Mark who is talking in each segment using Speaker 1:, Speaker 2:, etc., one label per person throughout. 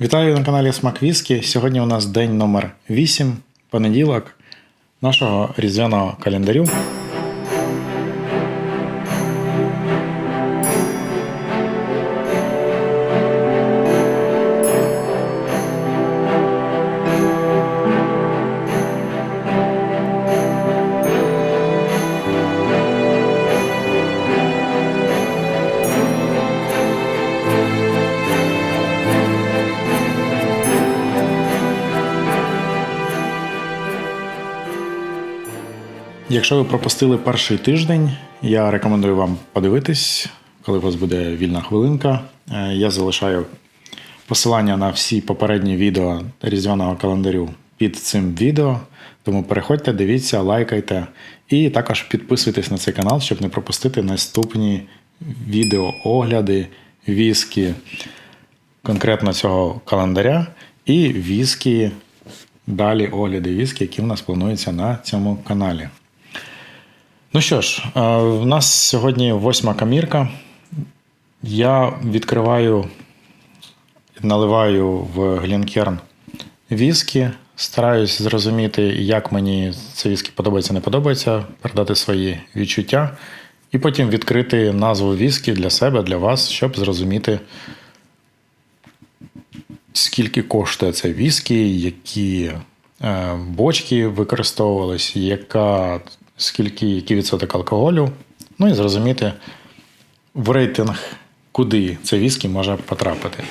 Speaker 1: Вітаю на каналі Смак Віскі. Сьогодні у нас день номер 8, понеділок нашого різдвяного календарю. Якщо ви пропустили перший тиждень, я рекомендую вам подивитись, коли у вас буде вільна хвилинка. Е, Я залишаю посилання на всі попередні відео різдвяного календарю під цим відео. Тому переходьте, дивіться, лайкайте і також підписуйтесь на цей канал, щоб не пропустити наступні відеоогляди, віскі конкретно цього календаря і віскі. Далі огляди віскі, які в нас плануються на цьому каналі. Ну що ж, е, в нас сьогодні восьма камірка. Я відкриваю, наливаю в глінкерн віскі, стараюсь зрозуміти, як мені це віскі подобається, не подобається, передати свої відчуття, і потім відкрити назву віскі для себе, для вас, щоб зрозуміти, скільки коштує це віскі, які е, бочки використовувались, яка, скільки, який відсоток алкоголю. Ну і зрозуміти в рейтинг, куди це віскі може потрапити.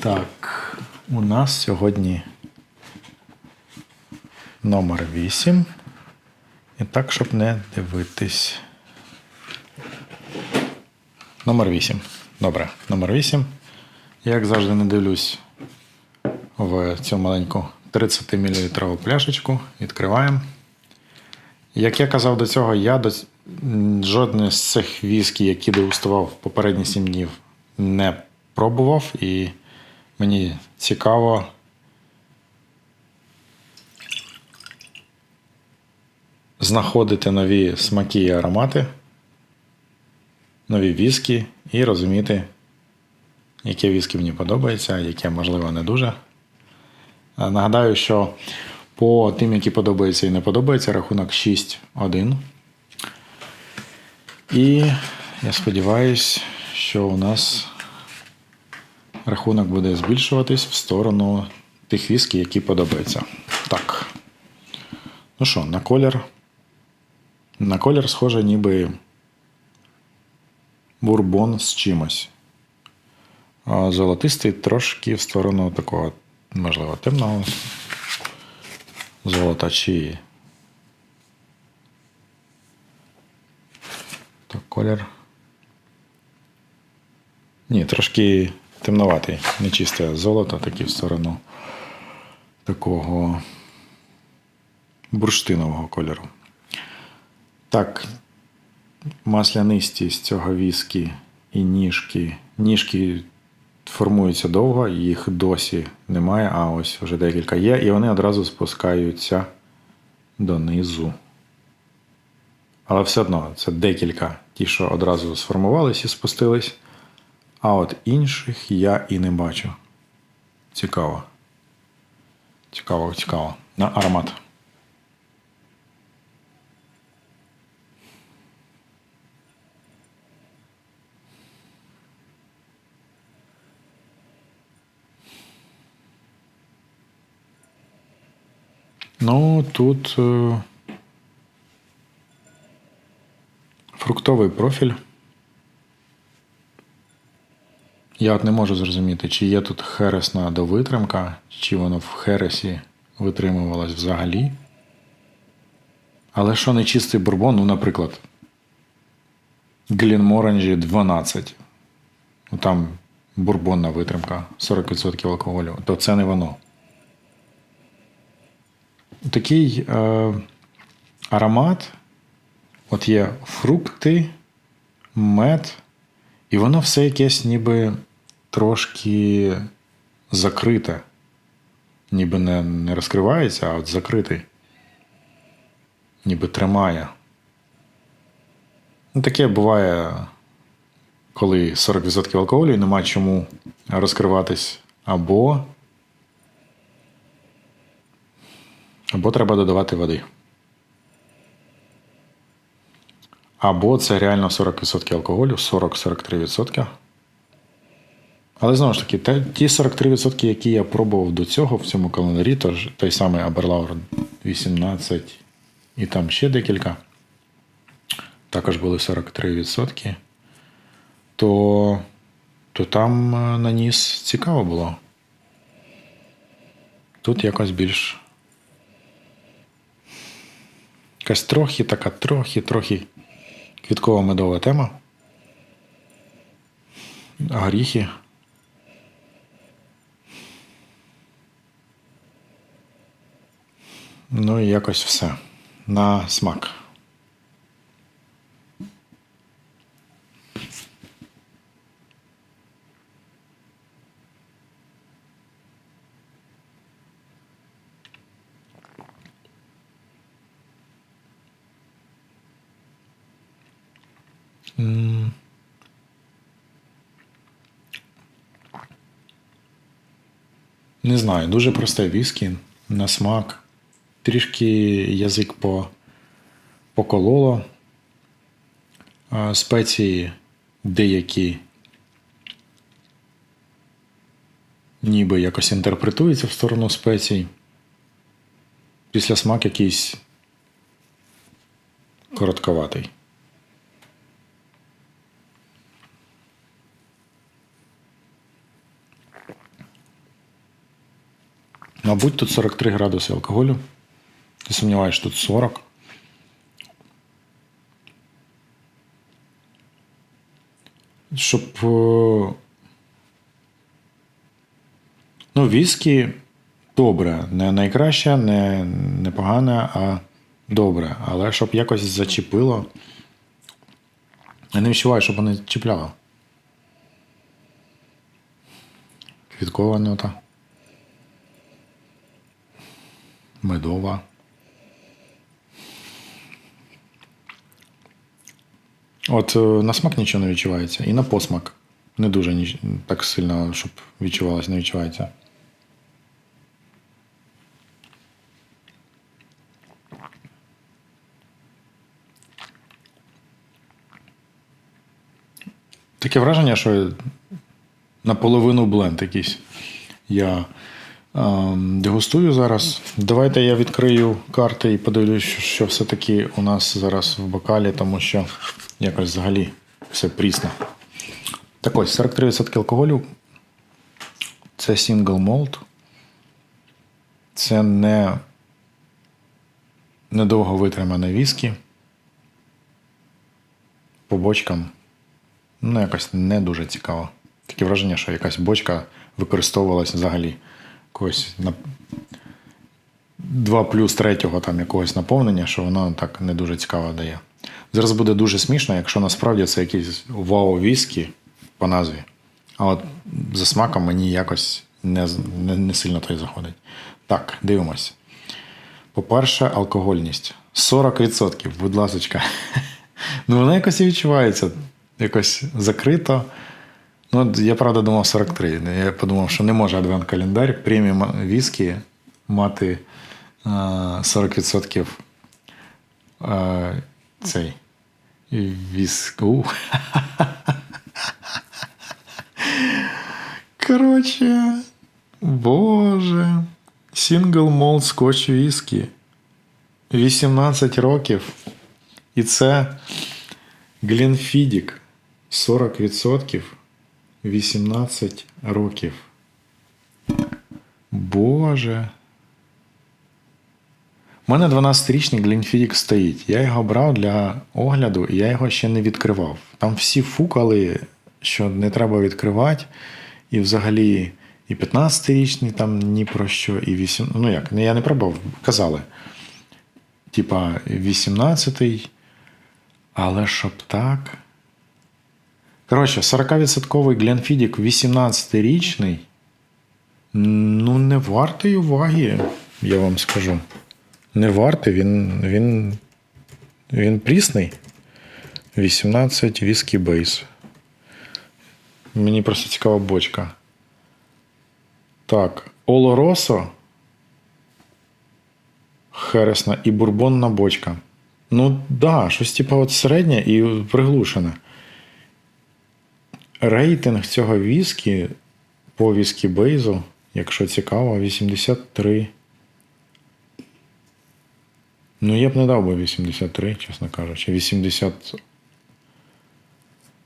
Speaker 1: Так, у нас сьогодні номер 8. І так, щоб не дивитись. Номер 8. Добре, номер 8. Я, як завжди, не дивлюсь в цю маленьку 30 мл пляшечку. Відкриваємо. Як я казав до цього, я до... жодне з цих віскі, які дегустував попередні 7 днів, не пробував. І мені цікаво. Знаходити нові смаки і аромати, нові віскі і розуміти, яке віскі мені подобається, яке, можливо, не дуже. Е, Нагадаю, що по тим, які подобаються і не подобаються, рахунок 6-1. І я сподіваюся, що у нас рахунок буде збільшуватись в сторону тих віскі, які подобаються. Так. Ну що, на колір. На колір схоже, ніби бурбон з чимось. Золотистий трошки в сторону такого, можливо, темного золота чи. Так, колір. Ні, трошки темноватий, не чисте золото, такий в сторону такого бурштинового кольору. Так, маслянистість цього віскі і ніжки. Ніжки формуються довго, їх досі немає, а ось вже декілька є, і вони одразу спускаються донизу. Але все одно це декілька ті, що одразу сформувались і спустились. А от інших я і не бачу. Цікаво. Цікаво, цікаво. На аромат. Ну, тут е, фруктовий профіль. Я от не можу зрозуміти, чи є тут хересна довитримка, чи воно в хересі витримувалось взагалі. Але що не чистий бурбон, ну, наприклад, Глінморанжі 12. Ну, там бурбонна витримка 40% алкоголю, то це не воно. Такий е, аромат. От є фрукти, мед, і воно все якесь ніби трошки закрите. Ніби не, не розкривається, а от закритий. Ніби тримає. Ну, таке буває, коли 40% алкоголю і нема чому розкриватись, або, або треба додавати води. Або це реально 40% алкоголю, 40-43%. Але знову ж таки, ті 43%, які я пробував до цього в цьому календарі, тож той самий Аберлаур 18 і там ще декілька, також були 43%, то, то там е, на ніс цікаво було. Тут якось більш. Якась трохи така, трохи, трохи квіткова медова тема. Горіхи. Ну і якось все. На смак. Не знаю, дуже просте віскі на смак. Трішки язик по, покололо. А, Спеції деякі ніби якось інтерпретуються в сторону спецій. Після смак якийсь коротковатий. Мабуть, тут 43 градуси алкоголю. Ти сумніваєш, тут 40. Щоб. е, Ну, віскі добре. Не найкраще, не, не погане, а добре. Але щоб якось зачепило. Я не відчуваю, щоб воно чіпляло. Квіткова нота. Медова. От е, на смак нічого не відчувається. І на посмак. Не дуже так сильно, щоб відчувалося, не відчувається. Таке враження, що наполовину бленд якийсь. Я дегустую зараз. Давайте я відкрию карти і подивлюсь, що, все-таки у нас зараз в бокалі, тому що якось взагалі все прісно. Так ось, 43% алкоголю. Це single malt. Це не недовго витримане віскі. По бочкам. Ну, якось не дуже цікаво. Таке враження, що якась бочка використовувалася взагалі якогось на 2 плюс третього там якогось наповнення, що воно так не дуже цікаво дає. Зараз буде дуже смішно, якщо насправді це якийсь вау віскі по назві. А от за смаком мені якось не, не, не сильно той заходить. Так, дивимось. По-перше, алкогольність. 40%, будь ласочка. Ну, воно якось і відчувається. Якось закрито. Ну, от я правда думав 43. Я подумав, що не може адвент-календар преміум віскі мати е, 40% е, цей віску. Коротше, боже. Сінгл молд скотч віскі. 18 років. І це Глінфідік 40%. 18 років. Боже. У мене 12-річний Глінфідік стоїть. Я його брав для огляду, і я його ще не відкривав. Там всі фукали, що не треба відкривати. І взагалі і 15-річний там ні про що, і 8. Ну як, я не пробував, казали. Типа 18-й. Але щоб так. Коротше, 40% Гленфідік 18-річний. Ну, не вартий уваги, я вам скажу. Не вартий, він. він. він прісний. 18 віскі бейс. Мені просто цікава бочка. Так, Олоросо. Хересна і бурбонна бочка. Ну, да, щось типу от середнє і приглушене. Рейтинг цього віскі по віскі бейзу, якщо цікаво, 83. Ну, я б не дав би 83, чесно кажучи. 80.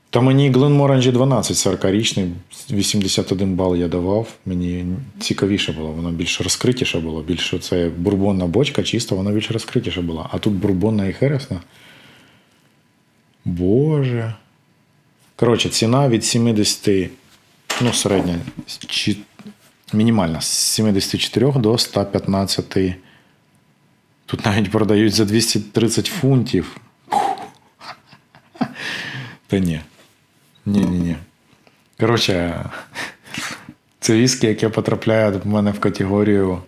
Speaker 1: Та мені Glenmorangie 12 40-річний, 81 бал я давав. Мені цікавіше було, воно більш розкритіше було. Більше це бурбонна бочка, чисто, вона більш розкритіше була. А тут бурбонна і хересна. Боже. Коротше, ціна від 70, ну, середня, чи, мінімальна, з 74 до 115. Тут навіть продають за 230 фунтів. Та ні. Ні-ні-ні. Коротше, це віскі, яке потрапляє в мене в категорію.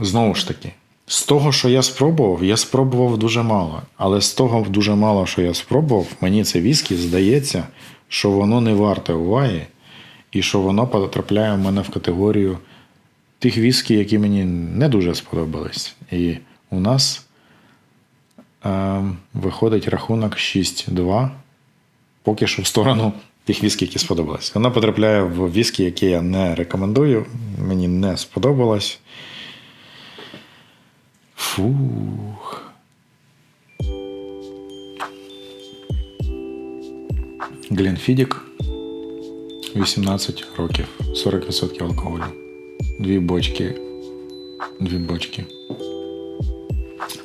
Speaker 1: Знову ж таки, з того, що я спробував, я спробував дуже мало. Але з того дуже мало, що я спробував, мені це віскі здається, що воно не варте уваги, і що воно потрапляє в мене в категорію тих віскі, які мені не дуже сподобались. І у нас е, виходить рахунок 6-2 поки що в сторону тих віскі, які сподобались. Вона потрапляє в віскі, які я не рекомендую. Мені не сподобалось. Фух. Гленфідік 18 років, 40% алкоголю. Дві бочки. Дві бочки.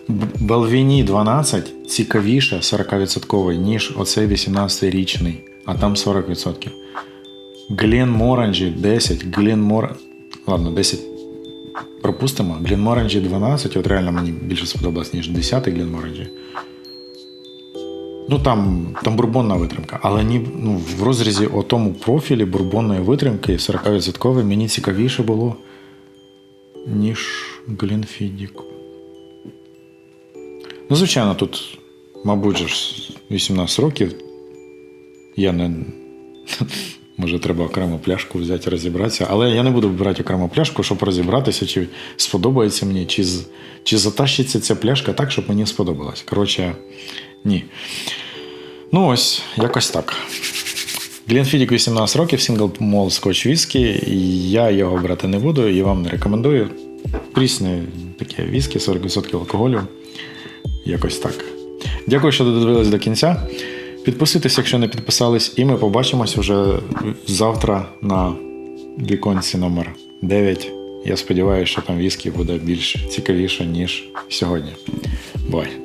Speaker 1: Б- Белвіні 12 цікавіше 40%, ніж оцей 18-річний, а там 40%. Глен Моранджі 10, Глен Мор... Ладно, 10 пропустимо. Моранджі 12, от реально мені більше сподобалось, ніж 10 Глен Моранджі. Ну там, там бурбонна витримка, але ні, ну, в розрізі о тому профілі бурбонної витримки 40% мені цікавіше було, ніж Гленфідік. Ну, звичайно, тут, мабуть, ж 18 років. Я не. Може, треба окрему пляшку взяти, розібратися. Але я не буду брати окрему пляшку, щоб розібратися, чи сподобається мені, чи, чи затащиться ця пляшка так, щоб мені сподобалось. Коротше, ні. Ну, ось, якось так. Глінфідік 18 років, сингл мол скотч віскі. Я його брати не буду і вам не рекомендую. Прісне таке віскі, 40% алкоголю. Якось так. Дякую, що додивились до кінця. Підписуйтесь, якщо не підписались, і ми побачимось уже завтра на віконці номер 9. Я сподіваюся, що там віскі буде більш цікавіше, ніж сьогодні. Бай!